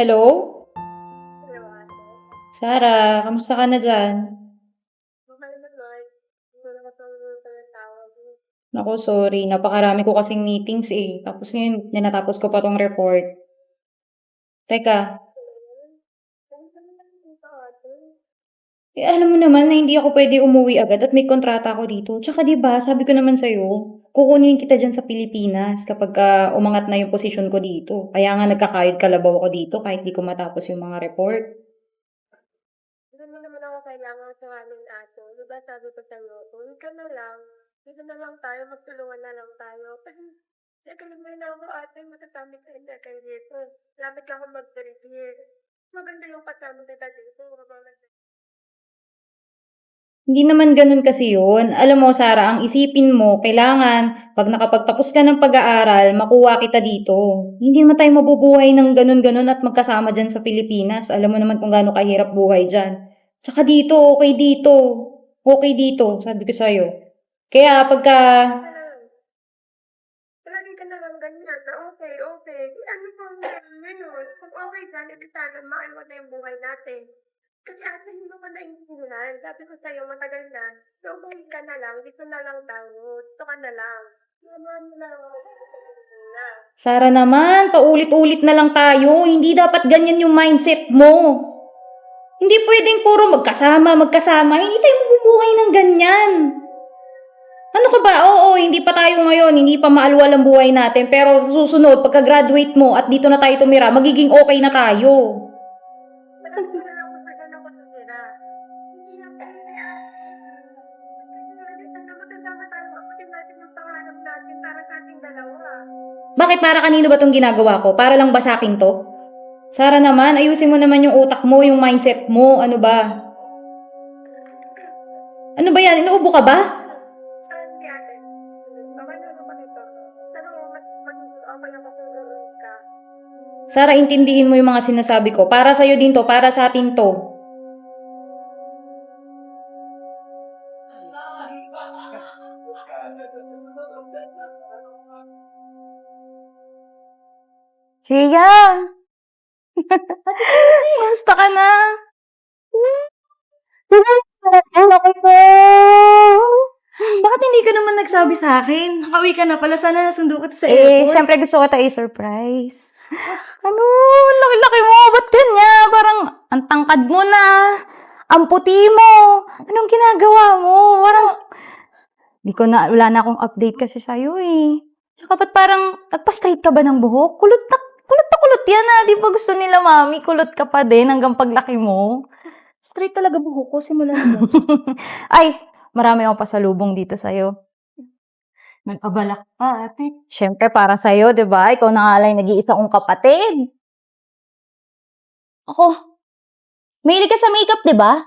Hello? Hello, ate. Sarah, kamusta ka na dyan? Okay na, Lord. Hindi ko nakatulog sa tawag. Naku, sorry. Napakarami ko kasing meetings eh. Tapos ngayon, ninatapos ko pa tong report. Teka, Saan ka naman dito, ate? Eh, alam mo naman na hindi ako pwede umuwi agad at may kontrata ako dito. Tsaka di ba sabi ko naman sa'yo, kukunin kita dyan sa Pilipinas kapag ah, umangat na yung posisyon ko dito. Kaya nga nagkakayod kalabaw ako dito kahit di ko matapos yung mga report. Hindi mo naman ako kailangan sa amin, ate. Di ba sabi ko sa'yo, uwi ka na lang. Dito na lang tayo, magtulungan na lang tayo. Kasi, nakalimay na ako, ate. Matatami ka na kayo dito. Lamit ka akong mag-career. Maganda yung kasama kita dito. Maganda. Hindi naman ganun kasi yun. Alam mo, Sarah, ang isipin mo, kailangan, pag nakapagtapos ka ng pag-aaral, makuha kita dito. Hindi naman tayo mabubuhay ng ganun-ganun at magkasama dyan sa Pilipinas. Alam mo naman kung gaano kahirap buhay dyan. Tsaka dito, okay dito. Okay dito, sabi ko sa'yo. Kaya pagka. Palagi ka na lang ganyan na okay, okay. Ano pang ganun? Kung okay ka, ito sana maiwan yung buhay natin. Kasi ate, hindi mo pa naiintindihan. Sabi ko sa'yo, matagal na. So, umuwi ka na lang. Dito na lang tayo. Dito ka na lang. Naman na. Na. Sarah naman, paulit-ulit na lang tayo. Hindi dapat ganyan yung mindset mo. Hindi pwedeng puro magkasama, magkasama. Hindi tayo mabubuhay ng ganyan. Ano ka ba? Oo, hindi pa tayo ngayon. Hindi pa maalwal ang buhay natin. Pero susunod, pagka-graduate mo at dito na tayo tumira, magiging okay na tayo. Bakit para kanino ba tong ginagawa ko? Para lang ba sa akin to? Sarah naman, ayusin mo naman yung utak mo, yung mindset mo. Ano ba? Ano ba yan? Inuubo ka ba? Sara, intindihin mo yung mga sinasabi ko. Para sa'yo din to, para sa atin to. Siya! Kamusta ka na? Laki po! Bakit hindi ka naman nagsabi sa akin? Nakauwi ka na pala. Sana nasundo ka sa Eh, airport. syempre gusto ko tayo i-surprise. Ano? Laki-laki mo. Ba't ganyan? Parang ang tangkad mo na. Ang puti mo. Anong ginagawa mo? Parang, di ko na, wala na akong update kasi sa'yo eh. Tsaka ba't parang, nagpa-straight ka ba ng buhok? Kulot na, kulot na kulot yan ah. Di ba gusto nila mami, kulot ka pa din hanggang paglaki mo? Straight talaga buhok ko. Simula na Ay, marami akong pasalubong dito sa'yo. Nag-abalak pa, ate. Siyempre, para sa'yo, di ba? Ikaw na nga lang nag-iisa kong kapatid. Ako, mahilig ka sa makeup, di ba?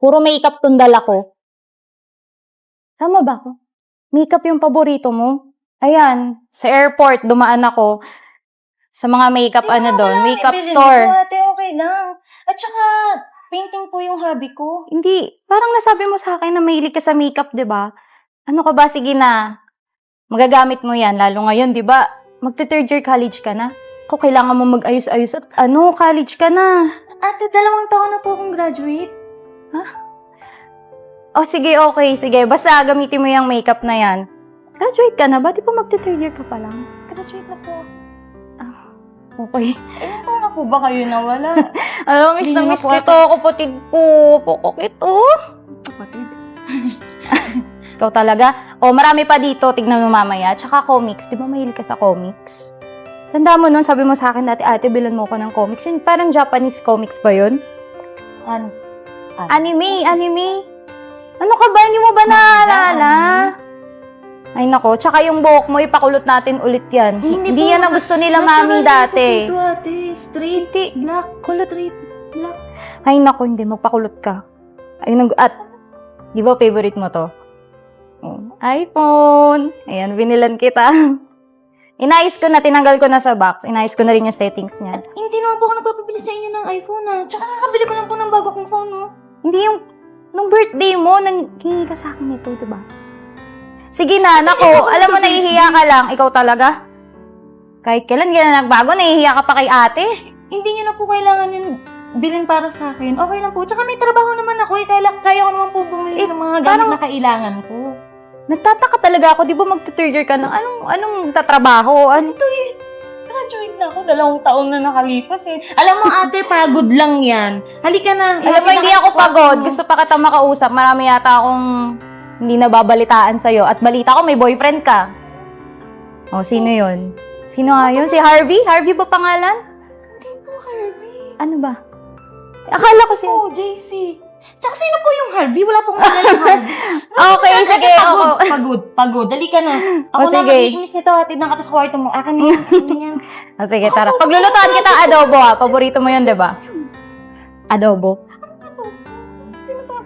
Puro makeup tong dala ko. Tama ba ako? Makeup yung paborito mo? Ayan, sa airport, dumaan ako sa mga makeup, Tingnan ano doon, makeup store. nito, ate, okay lang. At saka, painting po yung hobby ko. Hindi, parang nasabi mo sa akin na mahilig ka sa makeup, di ba? Ano ka ba? Sige na. Magagamit mo yan, lalo ngayon, di ba? Magte-third year college ka na. Kung kailangan mo mag-ayos-ayos at ano, college ka na. Ate, dalawang taon na po akong graduate. O sige, okay, sige. Basta gamitin mo yung makeup na yan. Graduate ka na ba? Di ba magte-third year ka pa lang? Graduate na po. Ah, okay. Eh, ito nga po ba kayo nawala? Alam, miss Hindi na nga miss po kita, kapatid ko. Pokok ito. Kapatid. Ikaw talaga. O, marami pa dito. Tignan mo mamaya. Tsaka comics. Di ba mahilig ka sa comics? Tanda mo nun, sabi mo sa akin dati, ate, bilan mo ko ng comics. Yung parang Japanese comics ba yun? Ano? Anime, anime. Ano ka ba? Hindi mo ba naalala? Ay nako, tsaka yung buhok mo, ipakulot natin ulit yan. Hindi, po. yan ang gusto nila mami dati. Dito, ate. Straight. Black. Straight. Black. Ay nako, hindi, magpakulot ka. Ay, nag- at, di ba favorite mo to? Oh, iPhone. Ayan, binilan kita. Inayos ko na, tinanggal ko na sa box. Inayos ko na rin yung settings niya. Hindi naman po ako nagpapabili sa inyo ng iPhone, ah. Tsaka nakabili ko lang po ng bago kong phone, no? Hindi yung, nung birthday mo, nang hingi ka sa akin ito, di ba? Sige na, nako, alam mo, nahihiya ka lang. Ikaw talaga? Kahit kailan ka na nagbago, nahihiya ka pa kay ate. Hindi nyo na po kailangan yung bilhin para sa akin. Okay lang po. Tsaka may trabaho naman ako eh. Kaya, kaya ko naman po bumili Eh, ng mga gamit parang- na kailangan ko. Nagtataka talaga ako, di ba mag-third year ka ng anong, anong tatrabaho? Ano? Graduate na ako. Dalawang taon na nakalipas eh. Alam mo ate, pagod lang yan. Halika na. Alam mo, hindi ako pagod. Gusto pa kita makausap. Marami yata akong hindi nababalitaan sa'yo. At balita ko, may boyfriend ka. O, sino yun? Sino nga yun? Si Harvey? Harvey ba pangalan? Hindi po, Harvey. Ano ba? Akala ko si... Oh, JC. Tsaka sino po yung Harvey? Wala pong malalang Harvey. Okay, Ate, sige. Pagod, Ako. pagod, pagod. Dali ka na. Ako O, na sige. mag-iimis nito. Hatid na ka sa kwarto mo. Akin na yan. akin na yan. O, sige, tara. Paglulutuan kita adobo ha. Paborito mo yun, di ba? Adobo. Sino sabi?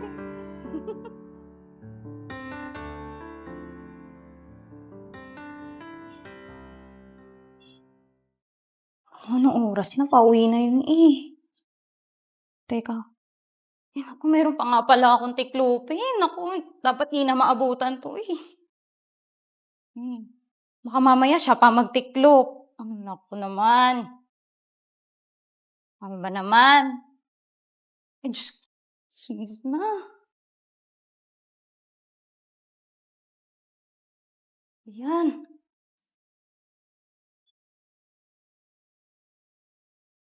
Oras na? Pauwi na yun eh. Teka. Eh, naku, meron pa nga pala akong tiklopin. Naku, dapat di na maabutan to eh. Hmm. Baka mamaya siya pa magtiklop. Ang naku naman. Ano ba naman? Eh, Diyos. Sige na. Yan.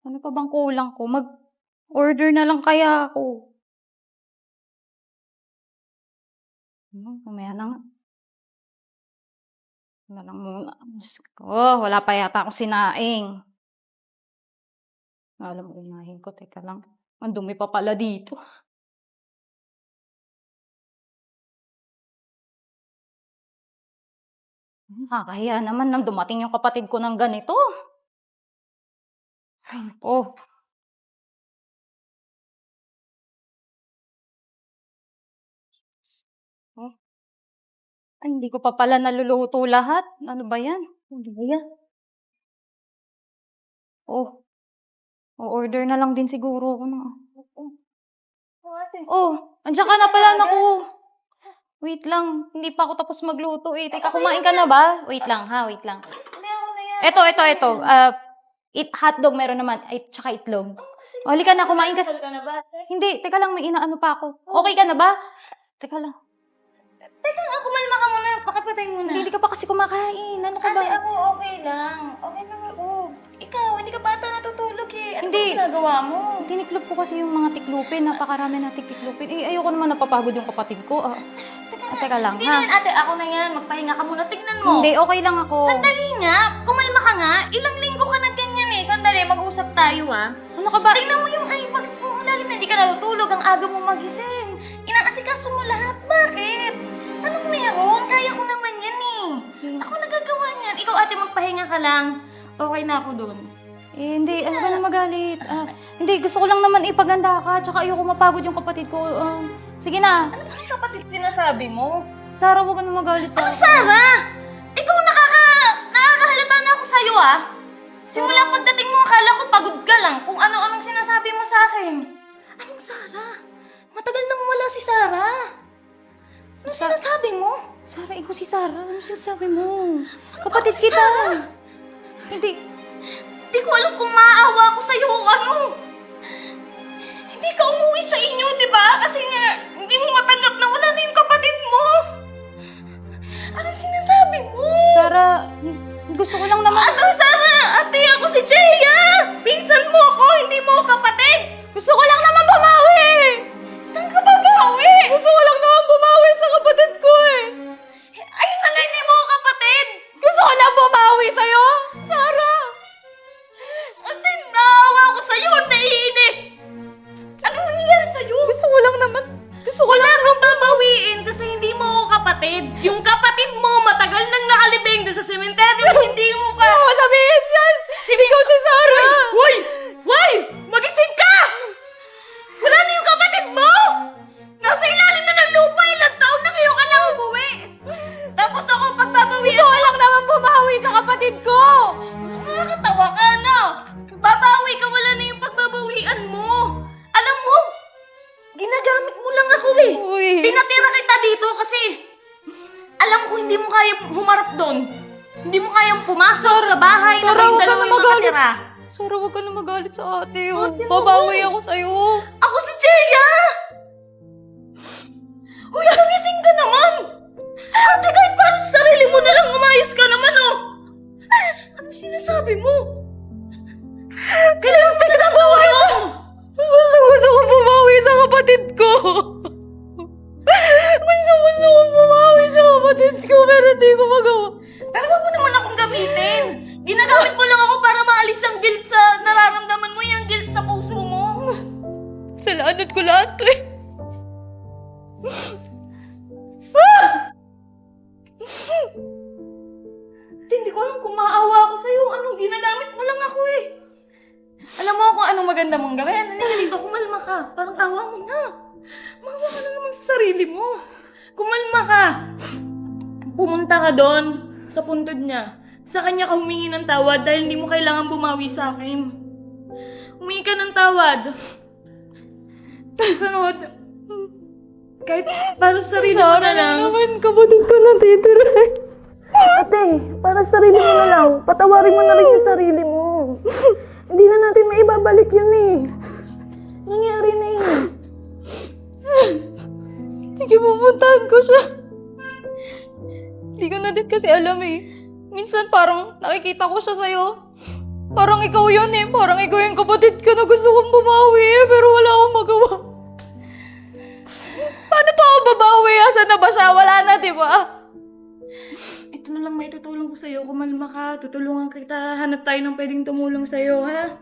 Ano pa bang kulang ko? Mag-order na lang kaya ako. Ano, mamaya na nga. Na lang muna. Ko, wala pa yata akong sinaing. Alam mo, unahin ko. Teka lang. Ang dumi pa pala dito. Nakakahiya naman nang dumating yung kapatid ko ng ganito. Ay, nako. Oh. Ay, hindi ko pa pala naluluto lahat. Ano ba yan? Ano ba yan? Oh. O-order na lang din siguro ako ng... Oh, andiyan ka na pala, naku. Wait lang, hindi pa ako tapos magluto eh. Teka, kumain ka na ba? Wait lang ha, wait lang. Na. Eto, eto, eto. Uh, it, hotdog meron naman. Ay, tsaka itlog. O, halika na, kumain ka. Kasal ka na ba, ate? Hindi, teka lang, may inaano pa ako. Okay ka na ba? Teka lang. Teka nga, kumalma ka muna. Pakipatay muna. Hindi, hindi ka pa kasi kumakain. Ano ka Ate, ba? ako okay lang. Okay lang ako. Ikaw, hindi ka pa ata natutulog eh. Ano Hindi. ba ginagawa mo? Tiniklop ko kasi yung mga tiklupin. Napakarami na tiklupin. Eh, ayoko naman napapagod yung kapatid ko. Ah, Teka, ah, teka lang, Hindi ha? na yan, ate. Ako na yan. Magpahinga ka muna. Tignan mo. Hindi, okay lang ako. Sandali nga. Kumalma ka nga. Ilang linggo ka na mag-usap tayo ah. Ano ka ba? Tingnan mo yung eyebags mo. Lalim hindi ka natutulog. Ang aga mo magising. Inaasikaso mo lahat. Bakit? Anong meron? Kaya ko naman yan eh. Ako nagagawa niyan. Ikaw ate magpahinga ka lang. Okay na ako dun. Eh, hindi, ano ba na magalit? Ah, hindi, gusto ko lang naman ipaganda ka. Tsaka ayoko mapagod yung kapatid ko. Ah, sige na. Ano ba yung kapatid sinasabi mo? Sarah, huwag ka na magalit sa Ano, Sarah? Ikaw nakaka... nakakahalata na ako sa'yo, ah. Simula pagdating mo, akala ko pagod ka lang kung ano-anong sinasabi mo sa akin. Anong Sarah? Matagal nang wala si Sarah. Ano sinasabi mo? Sarah, ikaw si Sarah. Ano sinasabi mo? Kapatid Ako si kita. Sarah? Hindi. Di ko alam kung maaawa ako sa'yo o ano. Hindi ka umuwi sa inyo, di ba? Kasi nga, hindi mo matanggap na wala na yung kapatid mo. Anong sinasabi mo? Sarah, gusto ko lang naman. Ato, Sarah! Ate, ako si Cheya! Pinsan mo ako, hindi mo kapatid! Gusto ko lang naman bumawi! Saan ka babawi? Gusto ko lang naman bumawi sa kapatid doon. Hindi mo kayang pumasok sa bahay na Sara, kayong huwag ka dalawa na yung magalit. nakatira. Sara, huwag ka na magalit sa ate. Oh, sino Babawi ba? ako sa'yo. Ako si Cheya! Uy, nagising ka naman! Ate, kahit para sa sarili mo na lang, umayos ka naman, oh! Ano sinasabi mo? Kailangan pinagabawa mo! Gusto gusto ko bumawi sa kapatid ko. Kapatid ko pero hindi ko magawa. Pero wag mo naman akong gamitin! Ginagamit mo lang ako para maalis ang guilt sa nararamdaman mo, yung guilt sa puso mo. Salamat ko lahat eh. Hindi ko alam kung maawa ako sa'yo. Ano, ginagamit mo lang ako eh. Alam mo kung anong maganda mong gawin. Ano dito, kumalma ka. Parang awa mo na. Maawa ka na naman sa sarili mo. Kumalma ka. Pumunta ka doon sa puntod niya. Sa kanya ka humingi ng tawad dahil hindi mo kailangan bumawi sa akin. Humingi ka ng tawad. Sunod. Kahit para sa sarili mo na lang. naman kapatid ko na titira. Ate, para sa sarili mo na lang. Patawarin mo na rin yung sarili mo. Hindi na natin maibabalik yun eh. Nangyari na yun. Sige, pupuntahan ko siya. Hindi ko na din kasi alam eh. Minsan parang nakikita ko siya sa'yo. Parang ikaw yun eh. Parang ikaw yung kapatid ko na gusto kong bumawi eh. Pero wala akong magawa. Paano pa ako babawi? Asan na ba siya? Wala na, di ba? Ito na lang may tutulong ko sa'yo. Kumalma ka. Tutulungan kita. Hanap tayo ng pwedeng tumulong sa'yo, ha?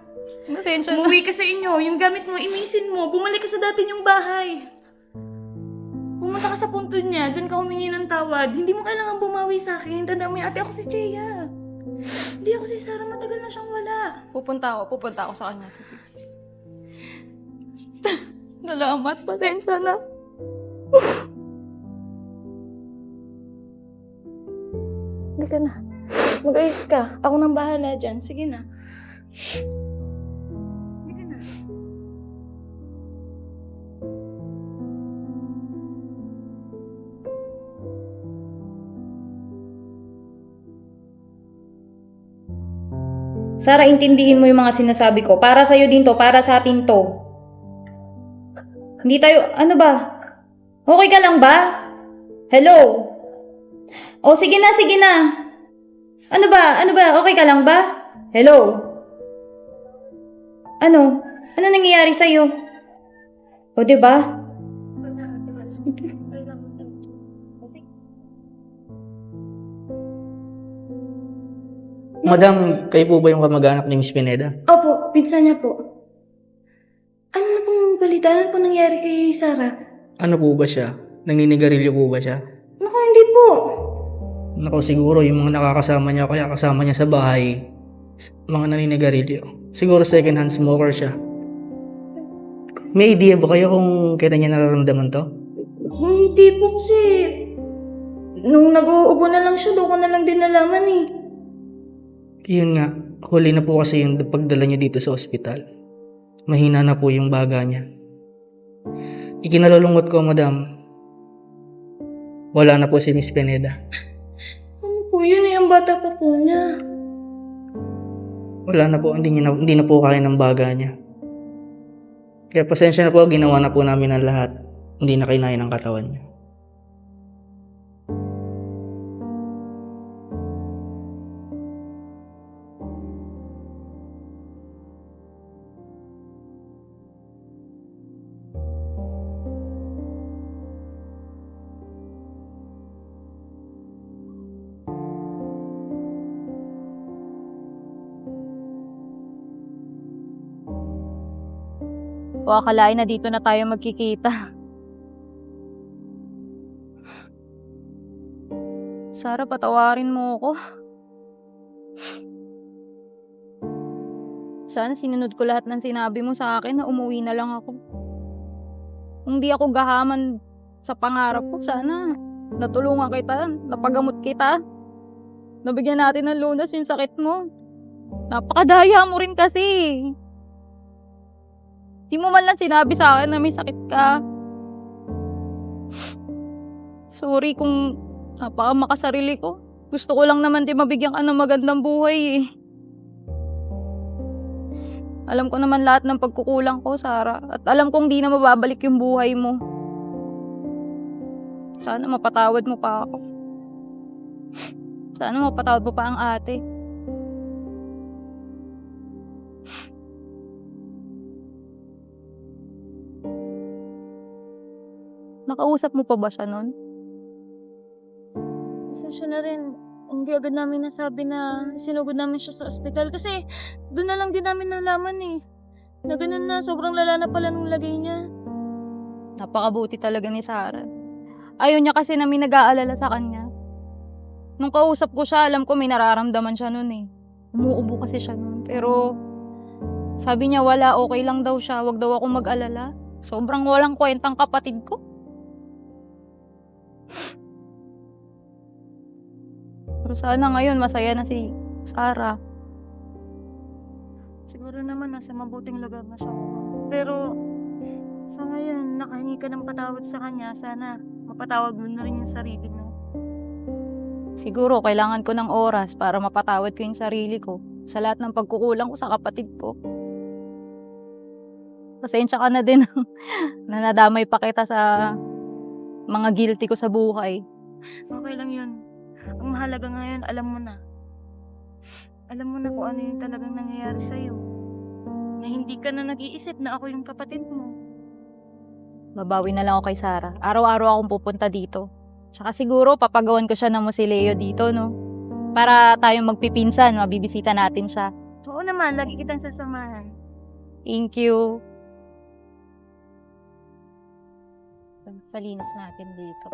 Pasensya na. Umuwi ka sa inyo. Yung gamit mo, imisin mo. Bumalik ka sa dati niyong bahay. Pumunta ka sa punto niya. Doon ka humingi ng tawad. Hindi mo kailangan bumawi sa akin. Tanda mo yung ate ako si Cheya. Hindi ako si Sarah. Matagal na siyang wala. Pupunta ako. Pupunta ako sa kanya. Sige. Salamat. Pasensya na. Hindi ka na. Mag-ayos ka. Ako nang bahala dyan. Sige na. Sara, intindihin mo yung mga sinasabi ko. Para sa'yo din to, para sa atin to. Hindi tayo, ano ba? Okay ka lang ba? Hello? O, sige na, sige na. Ano ba, ano ba, okay ka lang ba? Hello? Ano? Ano nangyayari sa'yo? O, ba? Madam, kayo po ba yung kamag-anak ni Miss Pineda? Opo, pinsan niya po. Ano na pong balita? Ano pong nangyari kay Sarah? Ano po ba siya? Naninigarilyo po ba siya? Naku, hindi po. Naku, siguro yung mga nakakasama niya, kaya kasama niya sa bahay, mga naninigarilyo. Siguro second hand smoker siya. May idea ba kayo kung kailan niya nararamdaman to? Hindi po kasi... Nung nag-uubo na lang siya, doon ko na lang din nalaman eh. Yun nga, huli na po kasi yung pagdala niya dito sa ospital. Mahina na po yung baga niya. Ikinalulungkot ko, madam. Wala na po si Miss Pineda. Ano po yun eh, ang bata pa po niya. Wala na po, hindi, niya na, hindi na po kaya ng baga niya. Kaya pasensya na po, ginawa na po namin ang lahat. Hindi na kinaya ng katawan niya. O akalain na dito na tayo magkikita. Sara, patawarin mo ako. Sana sinunod ko lahat ng sinabi mo sa akin na umuwi na lang ako. Kung di ako gahaman sa pangarap ko, sana natulungan kita, napagamot kita. Nabigyan natin ng lunas yung sakit mo. Napakadaya mo rin kasi. Di mo man lang sinabi sa akin na may sakit ka. Sorry kung napaka makasarili ko. Gusto ko lang naman di mabigyan ka ng magandang buhay eh. Alam ko naman lahat ng pagkukulang ko, Sarah. At alam kong di na mababalik yung buhay mo. Sana mapatawad mo pa ako. Sana mapatawad mo pa ang ate. Nakausap mo pa ba siya nun? Pasensya na rin. Hindi agad namin nasabi na sinugod namin siya sa ospital kasi doon na lang din namin nalaman eh. Na ganun na, sobrang lala na pala nung lagay niya. Napakabuti talaga ni Sarah. Ayaw niya kasi na may nag-aalala sa kanya. Nung kausap ko siya, alam ko may nararamdaman siya nun eh. Umuubo kasi siya nun. Pero sabi niya wala, okay lang daw siya. Huwag daw ako mag-alala. Sobrang walang kwentang kapatid ko. Pero sana ngayon masaya na si Sarah. Siguro naman nasa mabuting lugar na siya. Pero sa ngayon, nakahingi ka ng patawad sa kanya. Sana mapatawad mo na rin yung sarili mo. Siguro kailangan ko ng oras para mapatawad ko yung sarili ko sa lahat ng pagkukulang ko sa kapatid ko. Pasensya ka na din na nadamay pa kita sa mga guilty ko sa buhay. Okay lang yun. Ang mahalaga ngayon, alam mo na. Alam mo na kung ano yung talagang nangyayari sa'yo. Na hindi ka na nag-iisip na ako yung kapatid mo. Babawi na lang ako kay Sarah. Araw-araw akong pupunta dito. Tsaka siguro papagawan ko siya ng musileo dito, no? Para tayong magpipinsan, mabibisita natin siya. Oo naman, lagi kitang sasamahan. Thank you. Palinis natin dito.